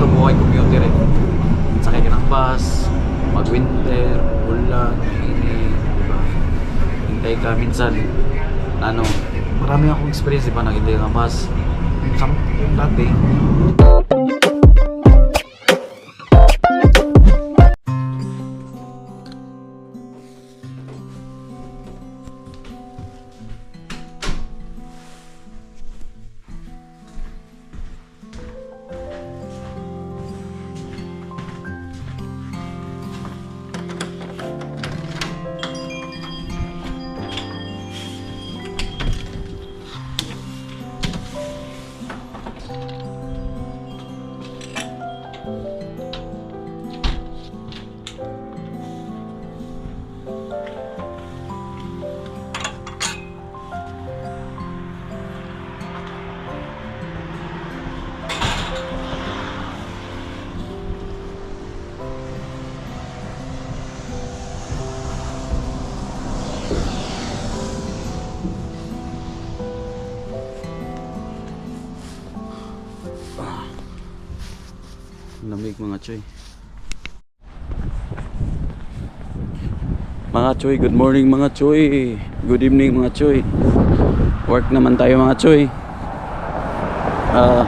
ganito buhay commuter eh. Sakay ka ng bus, mag-winter, ulan, init, di ba? Hintay ka minsan, ano, marami akong experience di ba, naghintay ng bus. Sam, dati, lamig mga choy. Mga choy, good morning mga choy. Good evening mga choy. Work naman tayo mga choy. Ah,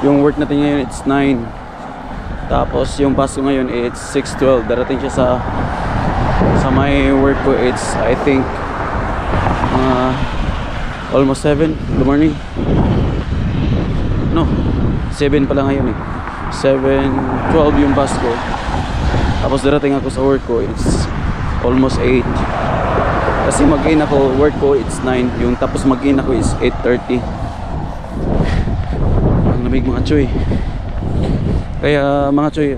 yung work natin ngayon it's 9. Tapos yung bus ko ngayon it's 6.12. Darating siya sa sa my work ko it's I think mga almost 7 good morning. No, 7 pala ngayon eh. 7.12 yung bus ko. Tapos darating ako sa work ko it's almost 8. Kasi mag-in ako, work ko it's 9. Yung tapos mag-in ako is 8.30. Ang lamig mga choy. Kaya mga choy,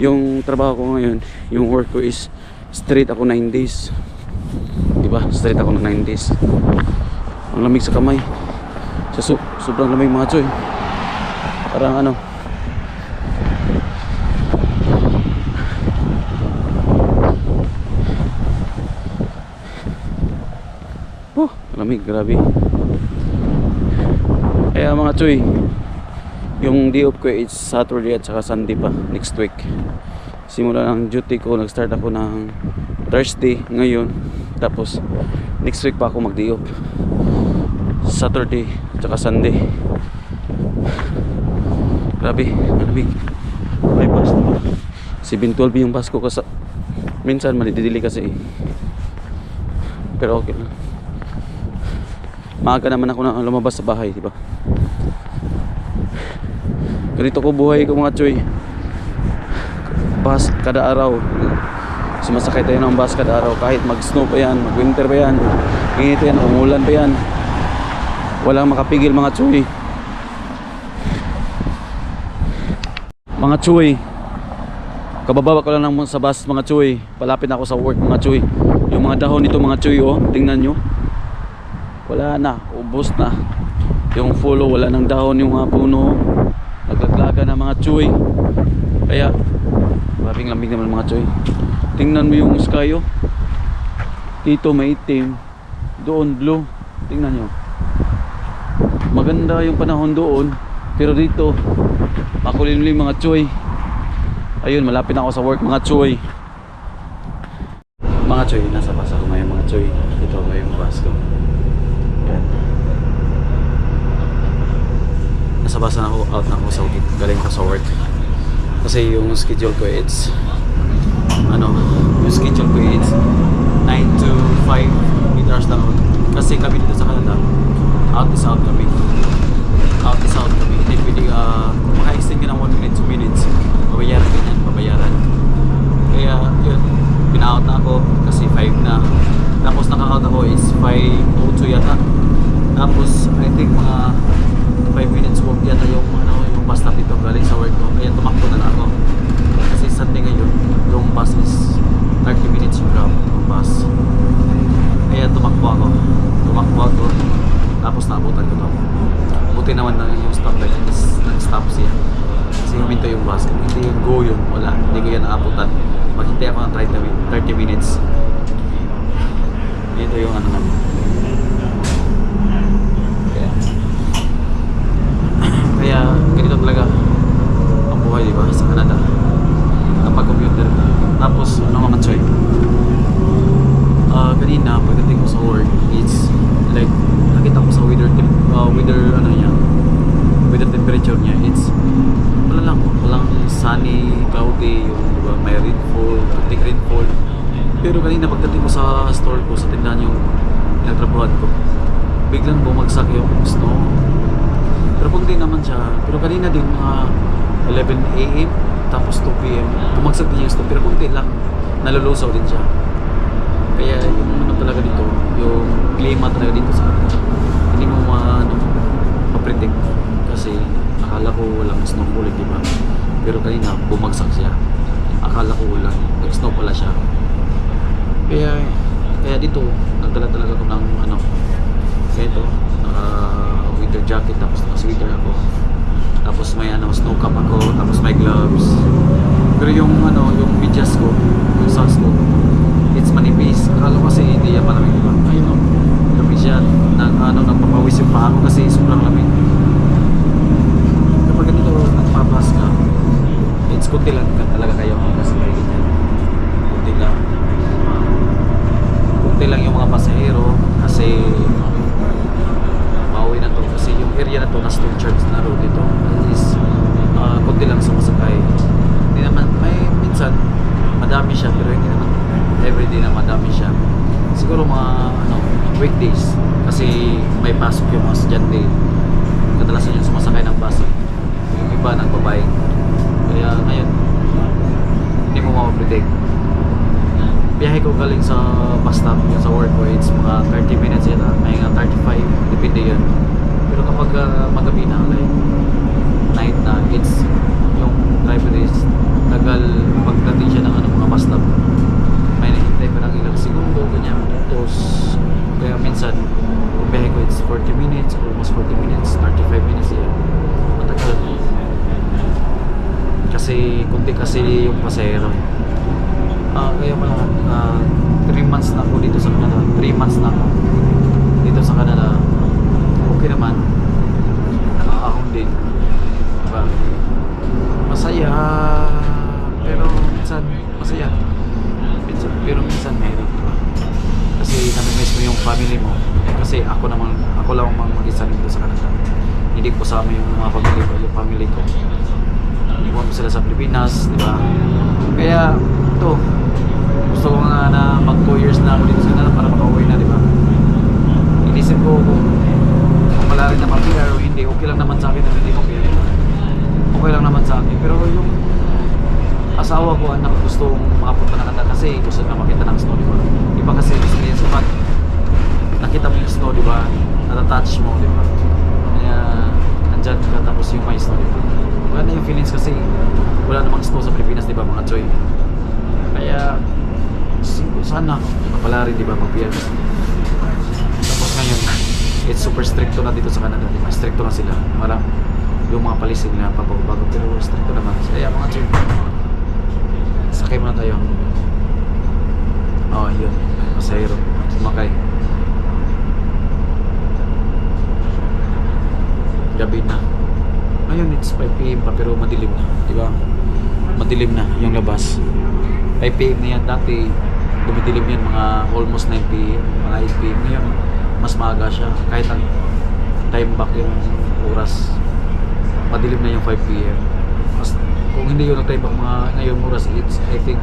yung trabaho ko ngayon, yung work ko is straight ako 9 days. Diba? Straight ako ng 9 days. Ang lamig sa kamay. Sa su sobrang lamig mga choy. Parang ano, Oh, lamig, grabe. Kaya mga choy, yung day off ko is Saturday at saka Sunday pa next week. Simula ng duty ko, nag-start ako ng Thursday ngayon. Tapos next week pa ako mag-day off. Saturday at saka Sunday. Grabe, malamig. May bus na. 712 yung bus ko kasi minsan malididili kasi eh. Pero okay lang. Maaga naman ako na lumabas sa bahay, di ba? Ganito ko buhay ko mga choy. Bus kada araw. Sumasakay tayo ng bus kada araw kahit mag-snow pa yan, mag-winter pa yan, init yan, umulan pa yan. Walang makapigil mga choy. Mga choy. Kabababa ko lang ng sa bus mga choy. Palapit ako sa work mga choy. Yung mga dahon nito mga choy oh, tingnan nyo wala na, ubos na. Yung fulo, wala nang dahon yung mga puno. Naglaglaga na mga chuy kaya grabing lamig naman mga chuy tingnan mo yung sky oh. dito may itim doon blue. Tingnan nyo. Maganda yung panahon doon pero dito makulimlim mga chuy ayun malapit na ako sa work mga chuy mga chuy nasa bus ako ngayon mga chuy ito yung bus ko Yan. Nasa bus na ako, out na ako sa galing ko sa work. Kasi yung schedule ko it's ano, yung schedule ko it's 9 to 5 8 hours lang ako. Kasi kami dito sa Canada, out is out kami. Out is out kami. Hindi pwede uh, maka-extend ka ng 1 minute, 2 minutes. Babayaran ka yan, babayaran. Kaya yun, pina-out na ako kasi 5 na. Tapos naka-out ako is 5.02 yata. Tapos I think mga 5 minutes walk yata yung ano yung bus stop dito galing sa work ko. Kaya tumakbo na lang ako. Kasi Sunday ngayon, yung bus is 30 minutes yung grab yung bus. Kaya tumakbo ako. Tumakbo ako. Tapos naabutan ko to. Buti naman na yung stop light is nag-stop siya. Kasi huminto yung bus. Kung hindi yung go yun, wala. Hindi ko yan naabutan. Maghintay ako ng 30, min- 30 minutes. Dito yung ano namin. Kaya ganito talaga ang buhay, di ba, sa Canada. Kapag computer na. Tapos, ano mga choy? Uh, kanina, pagdating ko sa work, it's like, nakita ko sa weather, temp uh, ah, weather, ano niya, weather temperature niya, it's wala lang, walang sunny, cloudy, yung diba, may rainfall, kunting rainfall. Pero kanina pagdating ko sa store ko, sa tindahan yung nagtrabahan ko, biglang bumagsak yung snow pero kung di naman siya, pero kanina din mga 11 a.m. tapos 2 p.m. bumagsak din yung snow, pero kunti lang, nalulusaw din siya. Kaya yung ano talaga dito, yung klima talaga dito sa hindi mo ma, ano, ma-predict kasi akala ko walang snowfall, di ba? Pero kanina bumagsak siya. Akala ko walang, nag-snow pala siya. Kaya kaya dito nagdala talaga ako ng ano, ito, naka winter jacket tapos naka sweater ako. Tapos may ano, snow cap ako, tapos may gloves. Pero yung ano, yung medyas ko, yung socks ko, it's manipis. Akala kasi hindi yan malamig, di ba? Ayun, oh. lamig siya. Nag, ano, nagpapawis yung paa ko kasi sobrang lamig. Kapag ganito, nagpabas ka, it's kunti lang ka talaga kayo kasi. Kunti lang. Kunti lang yung mga pasahero kasi area na to na stone church na road dito is uh, kunti lang sa masakay. Hindi naman, may minsan madami siya pero hindi naman everyday na madami siya. Siguro mga ano, weekdays kasi may pasok yung mga estudyante. Kadalasan yung sumasakay ng bus. Yung iba nagbabayad. Kaya ngayon, hindi mo ma-predict. Biyahe ko galing sa bus stop, sa work ko, it's mga 30 minutes yata, may nga 35, depende yun. Uh, magabi na, like, night na, it's, yung driver is, tagal pagdating siya ng ano, mga stop. May nahintay pa ng ilang segundo, ganyan, tapos, kaya minsan, yung ko, it's 40 minutes, almost 40 minutes, 35 minutes yan. Matagal. Kasi, kunti kasi yung pasahero. eh. Ah, kaya pala, ah, 3 months na ako dito sa Canada. 3 months na ako dito sa Canada. Okay naman. Din. Diba? Masaya. Pero minsan, masaya. Minsan, pero minsan mahirap. Diba? Kasi namimiss mo yung family mo. Kasi ako naman, ako lang ang mag-isa dito sa Canada. Hindi ko kasama yung mga family ko, yung family ko. Iwan ko sila sa Pilipinas, di ba? Kaya, ito, gusto ko nga na mag 2 years na ako dito sa Canada para makauwi na, di ba? Inisip ko kung, rin na ma-PR o hindi, okay lang naman sa akin na hindi ma-PR. Okay lang naman sa akin. Pero yung asawa ko, anak, gusto makapunta na Canada kasi gusto na makita ng snow, di ba? Iba kasi experience pag nakita mo yung snow, di ba? Natatouch mo, di ba? Kaya, nandyan ka tapos yung may snow, di ba? Maganda yung feelings kasi wala namang snow sa Pilipinas, di ba mga choy? Kaya, sana mapala rin, di ba, mag-PR. It's super stricto na dito sa Canada, di ba? Stricto na sila. Marang, yung mga policy nila pabago-bago, pero stricto naman. Kaya mga choy, sakay muna tayo. Oh, yun. Pasahero. Sumakay. Gabi na. Ngayon, it's 5pm pa pero madilim na. Di ba? Madilim na yung labas. 5pm na yan. Dati, dumidilim yan mga almost 9pm, mga 8pm. Ngayon, mas maaga siya. Kahit ang time back yung oras, madilim na yung 5pm. Mas, kung hindi yun ang time back mga ngayong oras, it's, I think,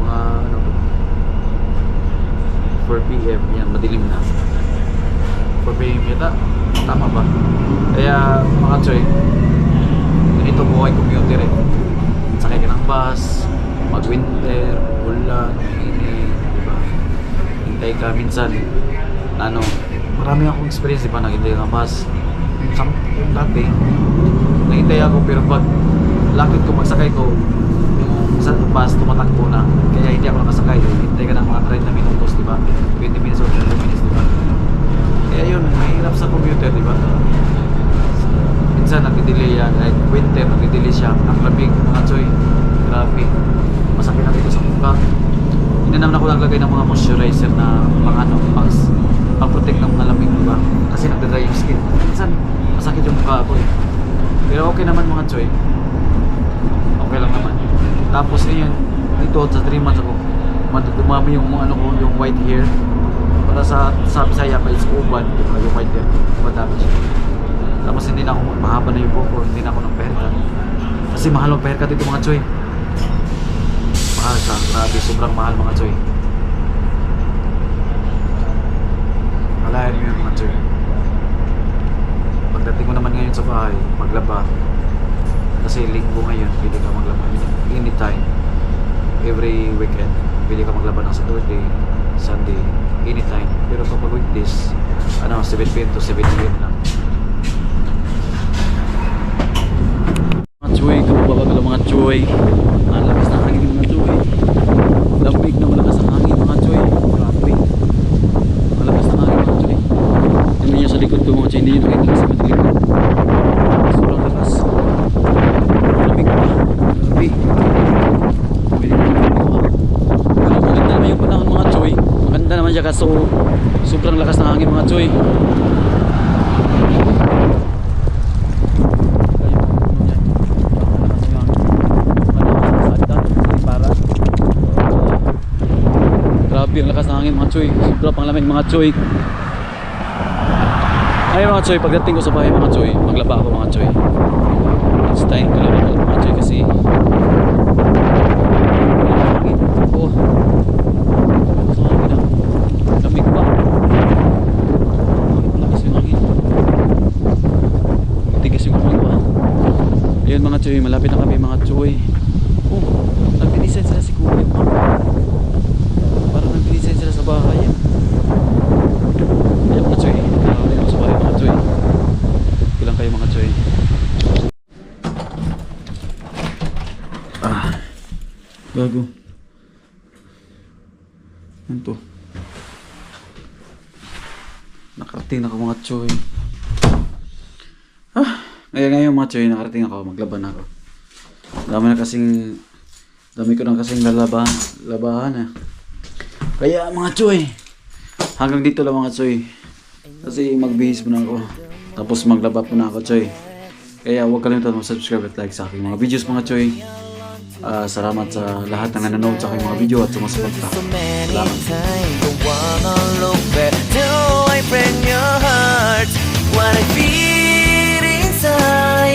mga ano, 4pm, yan, madilim na. 4pm yata, tama ba? Kaya, mga choy, ganito buhay commuter eh. Sakay ka ng bus, mag-winter, ulan, init, di ba? Hintay ka minsan, ano, marami akong experience, di ba? Naghintay ka ng bus. Sa, dati, nahintay ako, pero pag lakit ko, pagsakay ko, sa bus, tumatakbo na. Kaya hindi ako nakasakay. Hintay ka ng mga 30 minutos, di ba? 20 minutes or 30 minutes, di ba? Kaya yun, mahirap sa commuter, di ba? Minsan nagdi-delay yan, like winter, nagdi-delay siya. Ang lamig, mga choy, grabe. Masakit na dito sa mukha. Hindi naman ako naglagay ng mga moisturizer na pang ano, pang, pang protect ng mga lamig, di ba? Kasi nagda-dry yung skin. Minsan, masakit yung mukha ako eh. Pero okay naman mga choy. Okay lang naman. Tapos ngayon, dito sa 3 months ako, dumami yung ano ko, yung white hair. Para sa sa Bisaya pa is uban, di ba? Yung white hair. Madami siya. Tapos hindi na ako mahaba na yung buhok ko, hindi na ako nagpahaircut. Kasi mahal magpa-haircut dito mga choy. Mahal siya. Grabe, sobrang mahal mga choy. 70 to 70 lang. Mga choy kapababa ko mga choy ang lakas ng hangin mga choy lamig na malakas ang hangin mga choy grabe. Malakas ng hangin mga choy tingnan nyo sa likod ko mga choy hindi nyo nakikita sa likod sobrang lakas. Lamig pa. Grabe. Pwede na yung mga maganda naman siya kaso sobrang lakas ng hangin mga chuy. Grabe ang lakas ng hangin mga choy. Sobra pang lamig mga choy. Ay mga choy, pagdating ko sa bahay mga choy, maglaba ako mga choy. It's time laba ako mga choy kasi hangin. Oh. Sa hangin ah. Lamig pa. Ang lakas yung hangin. Matigas yung hangin pa. Ayun mga choy, malapit na kami mga choy. Oh, nag-design sila si Kuya. Parang nag-design sila sa bahay. ah. Ayun mga choy, nakakali ako sa bahay mga choy. Bilang kayo mga choy. Ah, gago. Ano to? Nakarating ako mga choy. Ah, ngayon ngayon mga choy, nakarating ako, maglaban ako. Dami na kasing dami ko na kasing lalaba, labahan ah. Kaya mga choy, hanggang dito lang mga choy. Kasi magbihis muna ako. Tapos maglaba po na ako choy. Kaya huwag kalimutan mag-subscribe at like sa aking mga videos mga choy. Ah, salamat sa lahat ng nanonood sa aking mga video at sumusuporta. Salamat. What I feel